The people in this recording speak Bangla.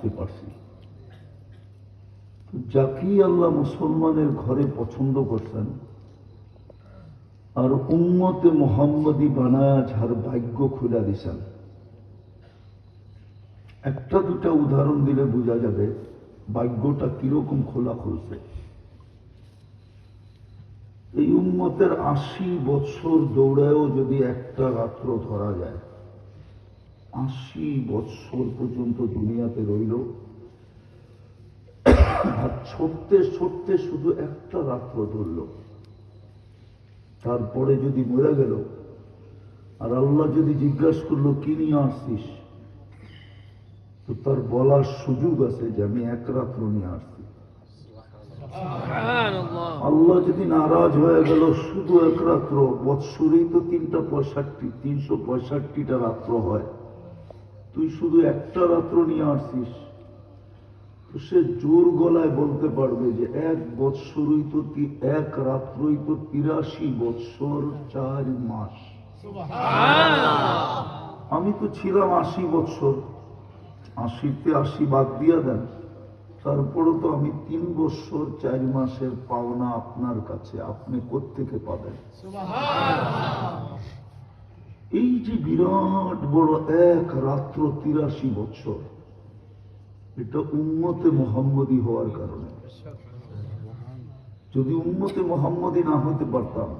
বুঝতে পারছি। যাকেই আল্লাহ মুসলমানের ঘরে পছন্দ করছেন, আর উম্মতে মোহাম্মদী বানায় যার ভাগ্য খুলে দিছেন। একটা দুটা উদাহরণ দিলে বোঝা যাবে ভাগ্যটা কীরকম খোলা খুলছে। এই উম্মতের আশি বৎসর দৌড়ায়ও যদি একটা রাত্র ধরা যায় আশি বৎসর পর্যন্ত দুনিয়াতে রইল। আর ছড়তে ছড়তে শুধু একটা রাত্র ধরল। তারপরে যদি মরে গেল আর আল্লাহ যদি জিজ্ঞাসা করল কি নিয়ে আসছিস? তো তার বলার সুযোগ আছে যে আমি এক রাত্র নিয়ে আসছি। আল্লাহ যদি নারাজ হয়ে গেল শুধু এক রাত্র বৎসরেই তো তিনটা পঁয়ষট্টি তিনশো পঁয়ষট্টিটা রাত্র হয়। তুই শুধু একটা রাত্র নিয়ে আসছিস সে জোর গলায় বলতে পারবে যে এক বৎসরই তো এক রাত্রই তো তিরাশি বৎসর চার মাস। আমি তো ছিলাম আশি বৎসর। আশিতে আশি বাদ দিয়া দেন। তারপরে তো আমি তিন বৎসর চার মাসের পাওনা আপনার কাছে। আপনি কোত্থেকে পাবেন? এই যে বিরাট বড় এক রাত্র তিরাশি বছর এটা উন্মতে মোহাম্মদী হওয়ার কারণে। যদি উম্মতে মোহাম্মদী না হতে পারতাম